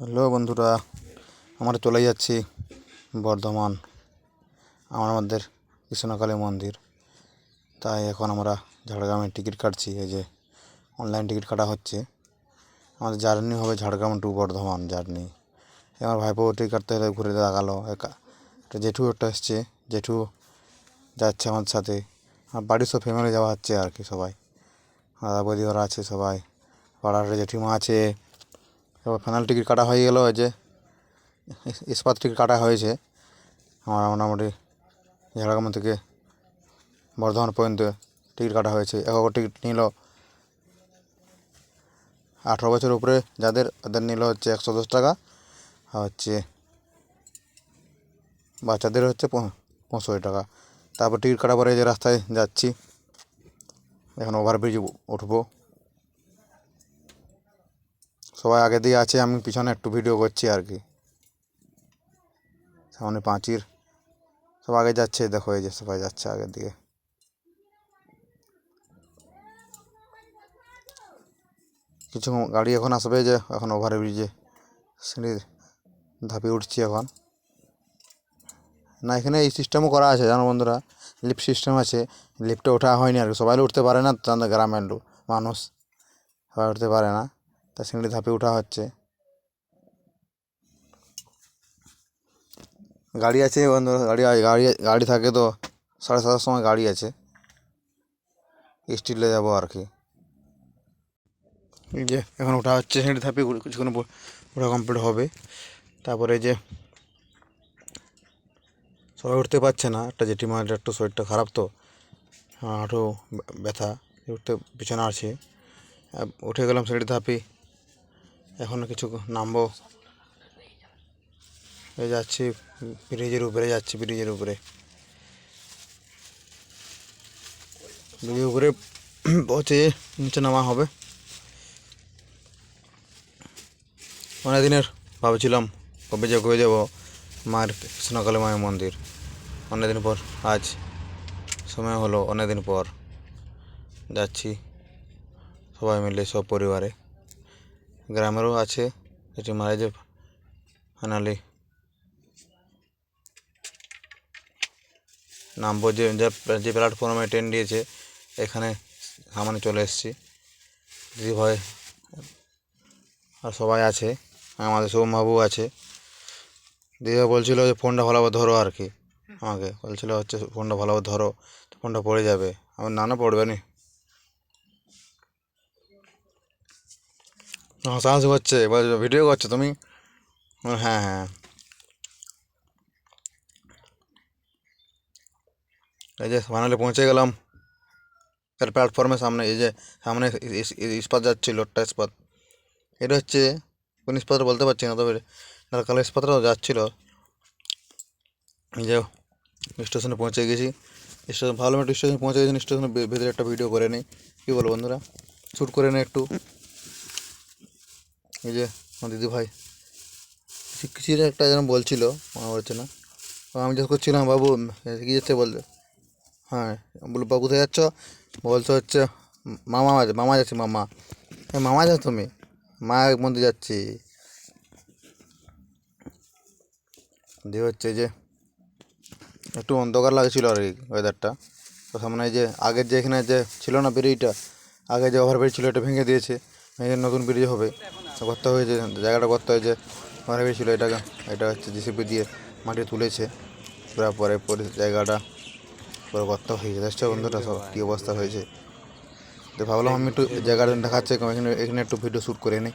Hello বন্ধুরা, আমরা চলে যাচ্ছি বর্ধমান, আমার আমাদের কৃষ্ণকালী মন্দির। তাই এখন আমরা ঝাড়গ্রামে টিকিট কাটছি, এই যে অনলাইন টিকিট কাটা হচ্ছে। আমাদের জার্নি হবে ঝাড়গ্রাম টু বর্ধমান জার্নি আমার ভাইপো টিকিট কাটতে হলে ঘুরে দেখাল, একা একটা জেঠু একটা এসছে, জেঠু যাচ্ছে আমাদের সাথে। আর বাড়ির সব ফ্যামিলি যাওয়া হচ্ছে আর কি সবাই। দাদা বৌদি ওরা আছে সবাই। পাড়ার জেঠিমা আছে এবার ফাইনাল টিকিট কাটা হয়ে গেল যে ইস্পাত টিকিট কাটা হয়েছে। আমার মোটামুটি ঝাড়গ্রাম থেকে বর্ধমান পর্যন্ত টিকিট কাটা হয়েছে। একক টিকিট নিল। আঠেরো বছর উপরে যাদের, ওদের নিল হচ্ছে একশো দশ টাকা। আর হচ্ছে বাচ্চাদের হচ্ছে পঁয়ষট্টি টাকা। তারপর টিকিট কাটার পরে যে রাস্তায় যাচ্ছি, এখন ওভারব্রিজ উঠবো। সবাই আগে দিয়ে আছে, আমি পিছনে একটু ভিডিও করছি আর কি। সামনে পাঁচির সব আগে যাচ্ছে, দেখো এই যে সবাই যাচ্ছে আগের দিকে। কিছু গাড়ি এখন আসবে যে, এখন ওভার ব্রিজে সিঁড়ি ধাপে উঠছি এখন। না, এখানে এই সিস্টেমও করা আছে, জানো বন্ধুরা? লিফট সিস্টেম আছে। লিফটে ওঠা হয়নি আর কি, সবাই উঠতে পারে না গ্রামের মানুষ। সবাই উঠতে পারে না। তা সিঁড়ি ধাপে ওঠা হচ্ছে। গাড়ি আছে বন্ধুরা, গাড়ি গাড়ি গাড়ি থাকে তো, সাড়ে সাতটার সময় গাড়ি আছে। স্টিলে যাব আর কি। যে, এখন ওঠা হচ্ছে সিঁড়ি ধাপে কিছুক্ষণ ওটা কমপ্লিট হবে। তারপরে যে, সবাই উঠতে পারছে না, একটা জেঠিমার একটু শরীরটা খারাপ তো, হাঁটু ব্যথা, উঠতে পিছনে আছে। উঠে গেলাম সিঁড়ি ধাপে। এখনও কিছু নামবো। যাচ্ছি ব্রিজের উপরে, যাচ্ছি ব্রিজের উপরে। ব্রিজের উপরে পৌঁছে নিচে নামা হবে। অনেক দিনের ভাবছিলাম কবে যে কবে যাব মায়ের কৃষ্ণকালী মায়ের মন্দির। অনেকদিন পর, আজ সময় হলো অনেকদিন পর। যাচ্ছি সবাই মিলে, সব পরিবারে। গ্রামেরও আছে, এটি মারা যে ফাইনালি নামবো যে, যে- প্ল্যাটফর্মে ট্রেন দিয়েছে, এখানে সামনে চলে এসেছি। দিদি ভাই, আর সবাই আছে, আমাদের সোমবাবু আছে। দিদিভাই বলছিল যে, ফোনটা ভালোভাবে ধরো আর কি। আমাকে বলছিল হচ্ছে, ফোনটা ভালোভাবে ধরো ফোনটা পড়ে যাবে। আমার না না পড়বে নি। হাসাহাসি করছে, এবার ভিডিও করছ তুমি? হ্যাঁ হ্যাঁ। এই যে ফাইনালি পৌঁছে গেলাম। এর প্ল্যাটফর্মের সামনে, এই যে, সামনে ইস- ইস- ইস্পাত যাচ্ছিল একটা ইস্পাত এটা হচ্ছে, কোন ইস্পাত বলতে পারছি না, তবে কালো ইস্পাতটাও যাচ্ছিল। যে স্টেশনে পৌঁছে গেছি। স্টেশন ভালো একটু স্টেশনে পৌঁছে গেছি স্টেশনের ভে- ভেতরে একটা ভিডিও করে নিই। কী বলো বন্ধুরা? শ্যুট করে নিই একটু। এই যে আমার দিদি ভাই কিছু একটা যেন বলছিল, মনে পড়ছে না। আমি জিজ্ঞেস করছিলাম, বাবু কী যাচ্ছে বলতে? হ্যাঁ বলো বাবু, কোথায় যাচ্ছ? বলছো হচ্ছে, মামা আছে, মামা যাচ্ছে, মামা। হ্যাঁ মামা যাচ্ছ তুমি? মায়ের মন্দির যাচ্ছি। দিয়ে হচ্ছে যে, একটু অন্ধকার লাগছিল আর কি ওয়েদারটা তো সামনে যে, আগের যে এখানে যে ছিল না ব্রিজটা আগে যে ওভারব্রিজ ছিল, এটা ভেঙে দিয়েছে। ভেঙে নতুন ব্রিজ হবে। তো করতে হয়েছে, জায়গাটা করতে হয়েছে মারা ছিল এটাকে, এটা হচ্ছে জিসিপি দিয়ে মাটি তুলেছে পুরো পরে পরে জায়গাটা পুরো করতে হয়েছে দেখছ বন্ধুটা সব কী অবস্থা হয়েছে? তো ভাবলাম আমি একটু জায়গাটা দেখাচ্ছে, এখানে এখানে একটু ভিডিও শ্যুট করে নিই।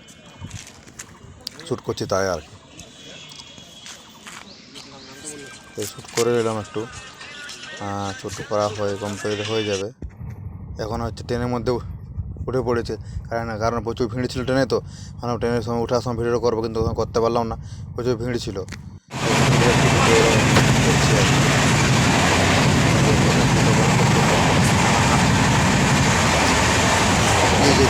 শ্যুট করছি তাই আর কি। শ্যুট করে নিলাম একটু। ছোট করা হয়ে কমপ্লিট হয়ে যাবে। এখন হচ্ছে ট্রেনের মধ্যে উঠে পড়েছে। কারণ কারণ প্রচুর ভিড় ছিল ট্রেনে তো। মানে ট্রেনের সময় ওঠার সময় ভিডিও করব, কিন্তু করতে পারলাম না। প্রচুর ভিড় ছিল করছি আর কি। এই যে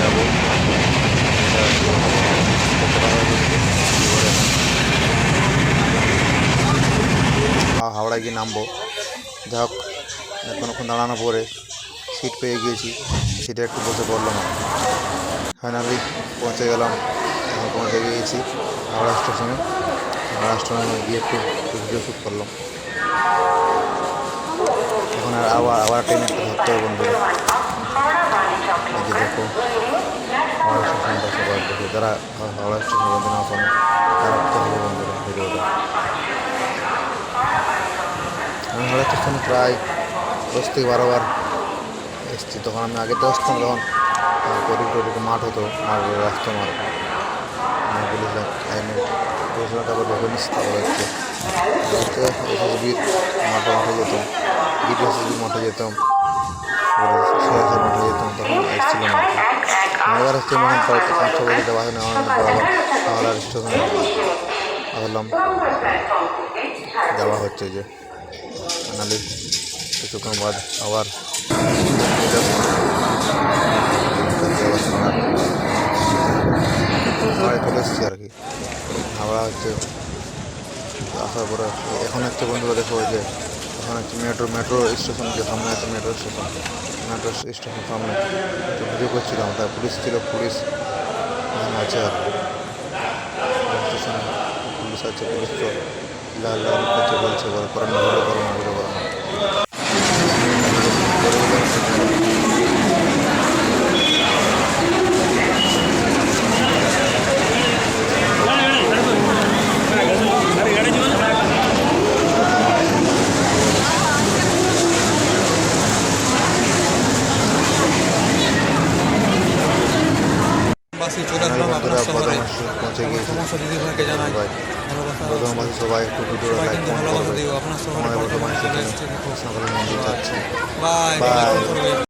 যাব হাওড়ায় গিয়ে নামবো। যাই হোক কোনোক্ষণ দাঁড়ানো পরে সিট পেয়ে গিয়েছি। সিটে একটু বসে পড়লাম। ফাইনালি পৌঁছে গেলাম। এখন পৌঁছে গিয়েছি হাওড়া স্টেশনে হাওড়া স্টেশনে গিয়ে একটু ভিডিও করলাম। এখন আর আবার আবার ট্রেন ধরতে হবে বন্ধুরা। দেখো হাওড়া স্টেশনটা সবাই যারা হাওড়া স্টেশন বন্ধু না আমি তখন প্রায় দশ থেকে বারো বার এসেছি। তখন আমি আগে তো আসতাম তখন গরিব টরিডোর মাঠ হতো, মাঠ আর হচ্ছে এসএসবির মাঠে যেতাম মাঠে যেতাম যেতাম, তখন আর হয় না ভাবলাম, যাওয়া হচ্ছে যে নাহলে কিছুক্ষণ বাদ আবার চলে এসেছি আর কি। হাওড়া হচ্ছে আসার পরে এখন হচ্ছে বন্ধুরা দেখো যে এখন হচ্ছে মেট্রো মেট্রো স্টেশন যে সামনে আছে মেট্রো স্টেশন মেট্রো স্টেশন সামনে একটু ভিডিও করছিলাম তাই পুলিশ ছিল পুলিশ আছে আর। স্টেশনে পুলিশ আছে পুলিশ তো লাল লাল করছে বলছে বলে করো না ভিডিও করো বাসে চলে আসলাম আপনার শহরে। সমস্ত জানাই। সবাই ভালোবাসা সবাই একটু লাইক ভালোবাসা দিও। আপনার শহরে চলে এসছে। বাই।